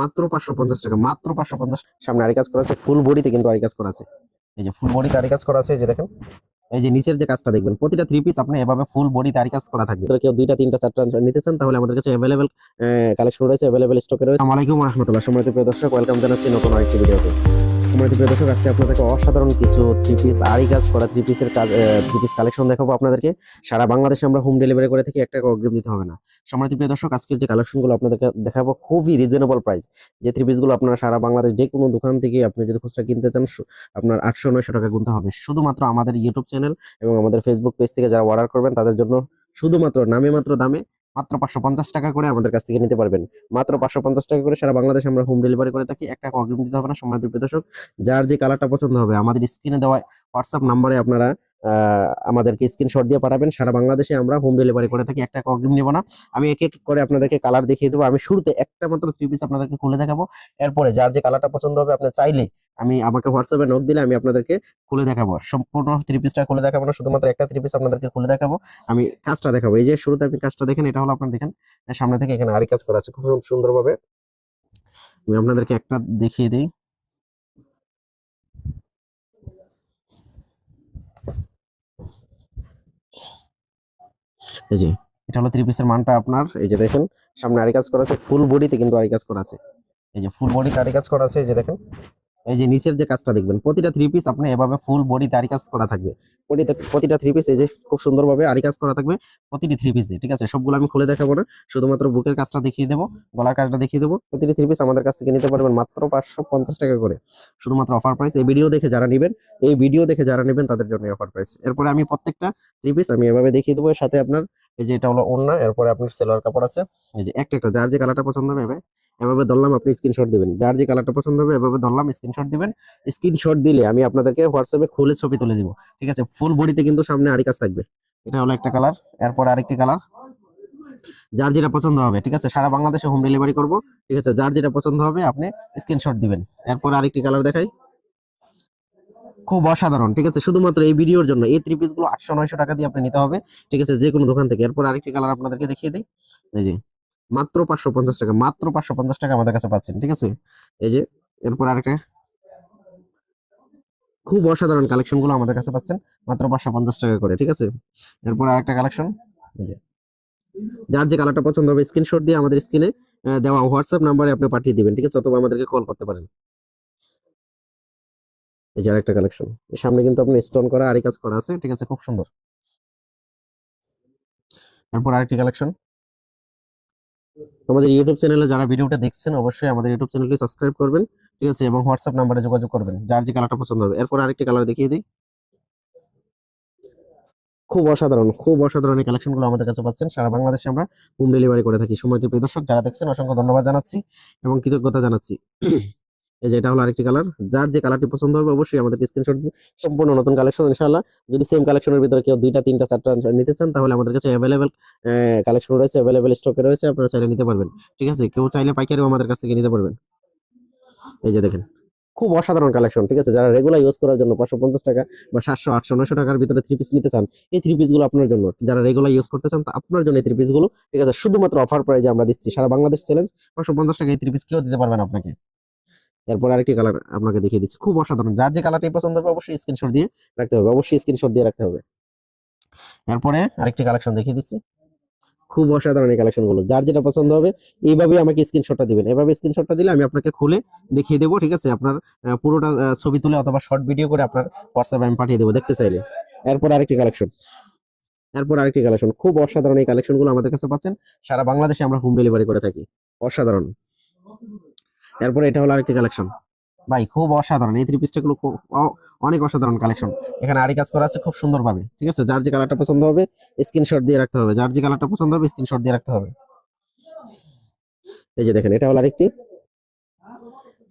মাত্র পাঁচশো পঞ্চাশ টাকা, মাত্র পাঁচশো পঞ্চাশ সামনে আরি কাজ করা আছে, ফুল বডিতে কিন্তু আরি কাজ করা আছে। এই যে ফুল বডিতে আরি কাজ করা আছে যে দেখেন, এই যে নিচের যে কাজটা দেখবেন, প্রতিটা থ্রি পিস আপনি এভাবে ফুল বডি তারি কাজ করা থাকবে। কেউ দুইটা, তিনটা, চারটা নিতে চান, তাহলে আমাদের কাছে অ্যাভেলেবেল কালেকশন রয়েছে অ্যাভেলেবেল স্টকে রয়েছে। আসসালামু আলাইকুম রহমতুল্লাহ। সময় প্রিয় দর্শক ওয়েলকাম জানাচ্ছি নতুন আরেকটি ভিডিওতে সম্মানিত প্রিয় দর্শক, আজকে আপনাদেরকে অসাধারণ কিছু থ্রি পিস আরি কাজ করা থ্রি পিসের কাজ থ্রি পিস কালেকশন দেখাবো আপনাদেরকে। সারা বাংলাদেশে আমরা হোম ডেলিভারি করে থাকি, একটা অগ্রিম দিতে হবে না। সম্মানিত প্রিয় দর্শক, আজকের যে কালেকশনগুলো আপনাদেরকে দেখাবো, খুবই রিজনেবল প্রাইস যে থ্রি পিসগুলো আপনারা সারা বাংলাদেশ যে কোনো দোকান থেকে আপনি যদি খুচরা কিনতে চান আপনার আটশো, নয়শো টাকা গুনতে হবে। শুধুমাত্র আমাদের ইউটিউব চ্যানেল এবং আমাদের ফেসবুক পেজ থেকে যারা অর্ডার করবেন, তাদের জন্য শুধুমাত্র, নামে মাত্র দামে মাত্র পাঁচশো পঞ্চাশ টাকা করে আমাদের কাছ থেকে নিতে পারবেন। মাত্র পাঁচশো পঞ্চাশ টাকা করে সারা বাংলাদেশে আমরা হোম ডেলিভারি করে থাকি। একটা অগ্রিম দিতে হবে না, সম্মানিত দর্শক। যার যে কালারটা পছন্দ হবে, আমাদের স্ক্রিনে দেওয়া হোয়াটসঅ্যাপ নাম্বারে আপনারা আমাদেরকে স্ক্রিনশট দিয়ে পাঠাবেন। সারা বাংলাদেশে আমরা হোম ডেলিভারি করে থাকি। একটা অগ্রিম নেব না। আমি এক এক করে আপনাদেরকে কালার দেখিয়ে দেবো। আমি শুরুতে একটা মাত্র থ্রি পিস আপনাদেরকে খুলে দেখাবো। এরপরে যার যে কালারটা পছন্দ হবে, আপনি চাইলে আমি আমাকে হোয়াটসঅ্যাপে নোট দিলে আমি আপনাদেরকে খুলে দেখাবো। সম্পূর্ণ থ্রি পিসটা খুলে দেখাবো না, শুধুমাত্র একটা থ্রি পিস আপনাদেরকে খুলে দেখাবো। আমি কাজটা দেখাবো। এই যে শুরুতে আপনি কাজটা দেখেন, এটা হলো আপনার দেখেন, সামনে থেকে এখানে আরেক কাজ করা আছে। খুব সুন্দরভাবে আমি আপনাদেরকে একটা দেখিয়ে দিই। এই যে, এটা হলো থ্রি পিসের মানটা আপনার, এই যে দেখেন, সামনে আরি কাজ করা আছে ফুল বডিতে কিন্তু আরি কাজ করা আছে। এই যে ফুল বডিতে আরি কাজ করা আছে, এই যে দেখেন। এই যে নিচের যে কাজটা দেখবেন, প্রতিটা থ্রি পিস আপনি এভাবে ফুল বডিতে আরি কাজ করা থাকবে। প্রতিটা থ্রি পিস এই যে খুব সুন্দরভাবে আরি কাজ করা থাকবে প্রতিটি থ্রি পিসে ঠিক আছে? সবগুলো আমি খুলে দেখাবো না, শুধুমাত্র বুকের কাজটা দেখিয়ে দেবো, গলার কাজটা দেখিয়ে দেবো। প্রতিটি থ্রি পিস আমাদের কাছ থেকে নিতে পারবেন মাত্র পাঁচশো পঞ্চাশ টাকা করে। শুধুমাত্র অফার প্রাইস এই ভিডিও দেখে যারা নেবেন, এই ভিডিও দেখে যারা নেবেন, তাদের জন্য অফার প্রাইস এরপরে আমি প্রত্যেকটা থ্রি পিস আমি এভাবে দেখিয়ে দেবো, এর সাথে আপনার, এই যে এটা হলো ওড়না, এরপরে আপনার সেলোয়ার কাপড় আছে। এই যে একটা একটা, যার যে কালারটা পছন্দ হবে এভাবে ধরলাম আপনি স্ক্রিনশট দিবেন। যার যে কালারটা পছন্দ হবে এভাবে ধরলাম স্ক্রিনশট দিবেন। স্ক্রিনশট দিলে আমি আপনাদেরকে হোয়াটসঅ্যাপে খুলে ছবি তুলে দিব। ঠিক আছে? ফুল বডিতে কিন্তু সামনে আরি কাজ থাকবে। এটা হলো একটা কালার এরপর আরেকটি কালার যার যেটা পছন্দ হবে, ঠিক আছে? সারা বাংলাদেশে হোম ডেলিভারি করব। ঠিক আছে? যার যেটা পছন্দ হবে, আপনি স্ক্রিনশট দিবেন। এরপর আরেকটি কালার দেখাই। খুব অসাধারণ, ঠিক আছে? শুধুমাত্র এই ভিডিওর জন্য, এই থ্রি পিসগুলো আটশো নয়শো টাকা দিয়ে আপনি নিতে হবে। ঠিক আছে? যে কোনো দোকান থেকে। এরপর আরেকটি কালার আপনাদেরকে দেখিয়ে দিই। যে মাত্র পাঁচশো পঞ্চাশ টাকা, মাত্র পাঁচশো পঞ্চাশ টাকা আমাদের কাছে পাচ্ছেন, ঠিক আছে? এই যে, এরপর আরেকটা। খুব অসাধারণ কালেকশনগুলো আমাদের কাছে পাচ্ছেন, মাত্র পাঁচশো পঞ্চাশ টাকা করে, ঠিক আছে? এরপর আরেকটা কালেকশন যার যে কালারটা পছন্দ হবে, স্ক্রিনশট দিয়ে আমাদের স্ক্রিনে দেওয়া হোয়াটসঅ্যাপ নাম্বারে আপনি পাঠিয়ে দিবেন, ঠিক আছে? অথবা আমাদেরকে কল করতে পারেন। এই যে আরেকটা কালেকশন সামনে কিন্তু আপনি স্টোন করা আরি কাজ করা আছে, ঠিক আছে? খুব সুন্দর। এরপর আরেকটি কালেকশন আমাদের ইউটিউব চ্যানেলে যারা ভিডিওটা দেখছেন, অবশ্যই আমাদের ইউটিউব চ্যানেলটি সাবস্ক্রাইব করবেন, ঠিক আছে? এবং হোয়াটসঅ্যাপ নাম্বারে যোগাযোগ করবেন, যার যে কালারটা পছন্দ হবে। এরপর আরেকটি কালার দেখিয়ে দিই। খুব অসাধারণ খুব অসাধারণ এই কালেকশনগুলো আমাদের কাছে পাচ্ছেন। সারা বাংলাদেশে আমরা হোম ডেলিভারি করে থাকি। সময় প্রিয় দর্শক, যারা দেখছেন, অসংখ্য ধন্যবাদ জানাচ্ছি এবং কৃতজ্ঞতা জানাচ্ছি। এই যে এটা হলো আরেকটি কালার যার যে কালারটি পছন্দ হবে অবশ্যই আমাদেরকে স্ক্রিনশট সম্পূর্ণ নতুন কালেকশন ইনশাআল্লাহ। যদি সেম কালেকশনের ভিতরে কেউ দুইটা, তিনটা, চারটা নিতে চান, তাহলে আমাদের কাছে অ্যাভেলেবেল কালেকশন রয়েছে অ্যাভেলেবেল স্টকে রয়েছে, আপনারা চাইলে নিতে পারবেন। ঠিক আছে? কেউ চাইলে পাইকারিও আমাদের কাছ থেকে নিতে পারবেন। এই যে দেখেন, খুব অসাধারণ কালেকশন ঠিক আছে? যারা রেগুলার ইউজ করার জন্য পাঁচশো পঞ্চাশ টাকা বা সাতশো, আটশো, নয়শো টাকার ভিতরে থ্রি পিস নিতে চান, এই থ্রি পিসগুলো আপনার জন্য। যারা রেগুলার ইউজ করতে চান আপনার জন্য এই থ্রি পিসগুলো, ঠিক আছে? শুধুমাত্র অফার প্রাইজে আমরা দিচ্ছি। সারা বাংলাদেশ চ্যালেঞ্জ পাঁচশো পঞ্চাশ টাকা এই থ্রি পিস কেউ দিতে পারবেন আপনাকে। এরপর আরেকটি কালার আপনাকে দেখিয়ে দিচ্ছি। খুব অসাধারণ। যার যে কালারটি পছন্দ হবে অবশ্যই স্ক্রিনশট দিয়ে রাখতে হবে। অবশ্যই স্ক্রিনশট দিয়ে রাখতে হবে। এরপরে আরেকটি কালেকশন দেখিয়ে দিচ্ছি। খুব অসাধারণ এই কালেকশনগুলো। যার যেটা পছন্দ হবে এইভাবে আমাকে স্ক্রিনশটটা দিবেন। এভাবে স্ক্রিনশটটা দিলে আমি আপনাকে খুলে দেখিয়ে দেবো, ঠিক আছে? আপনার পুরোটা ছবি তুলে অথবা শর্ট ভিডিও করে আপনার হোয়াটসঅ্যাপে আমি পাঠিয়ে দেবো দেখতে চাইলে। এরপর আরেকটি কালেকশন এরপর আরেকটি কালেকশন খুব অসাধারণ এই কালেকশনগুলো আমাদের কাছে পাচ্ছেন। সারা বাংলাদেশে আমরা হোম ডেলিভারি করে থাকি। অসাধারণ। এরপরে এটা হলো আরেকটি কালেকশন ভাই, খুব অসাধারণ। এই থ্রি পিসটা গুলো অনেক অসাধারণ কালেকশন এখানে আরি কাজ করা আছে খুব সুন্দর ভাবে ঠিক আছে? যার যে কালারটা পছন্দ হবে স্ক্রিনশট দিয়ে রাখতে হবে। যার যে কালারটা পছন্দ হবে স্ক্রিনশট দিয়ে রাখতে হবে। এই যে দেখেন, এটা হলো আরেকটি।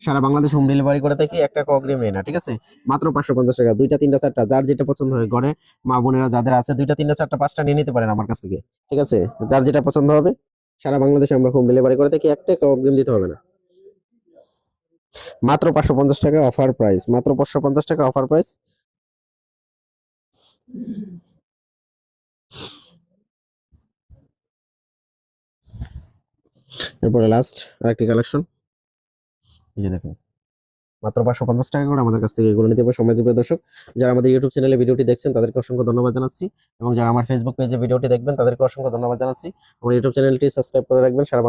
সারা বাংলাদেশ হোম ডেলিভারি করে থাকি, একটা অগ্রিম নেই না, ঠিক আছে? মাত্র পাঁচশো পঞ্চাশ টাকা, দুইটা, তিনটা, চারটা, যার যেটা পছন্দ হয় ঘরে, মা বোনেরা যাদের আছে, দুইটা, তিনটা, চারটা, পাঁচটা নিয়ে নিতে পারেন আমার কাছ থেকে, ঠিক আছে? যার যেটা পছন্দ হবে, সারা বাংলাদেশে আমরা হোম ডেলিভারি করে থাকি, একটা অগ্রিম দিতে হবে না। মাত্র পাঁচশো পঞ্চাশ টাকা অফার প্রাইস মাত্র পাঁচশো পঞ্চাশ টাকা অফার প্রাইস এরপরে লাস্ট আরেকটি কালেকশন এই যে দেখুন, মাত্র পাঁচশো পঞ্চাশ টাকা করে আমাদের কাছ থেকে এগুলো নিতে পারে সময় দিবে দর্শক। যারা আমাদের ইউটিউব চ্যানেলে ভিডিওটি দেখছেন, তাদেরকে অসংখ্য ধন্যবাদ জানাচ্ছি। এবং যারা আমার ফেসবুক পেজে ভিডিওটি দেখবেন, তাদেরকে অসংখ্য ধন্যবাদ জানাচ্ছি। আমার ইউটিউব চ্যানেলটি সাবস্ক্রাইব করে রাখবেন, সারা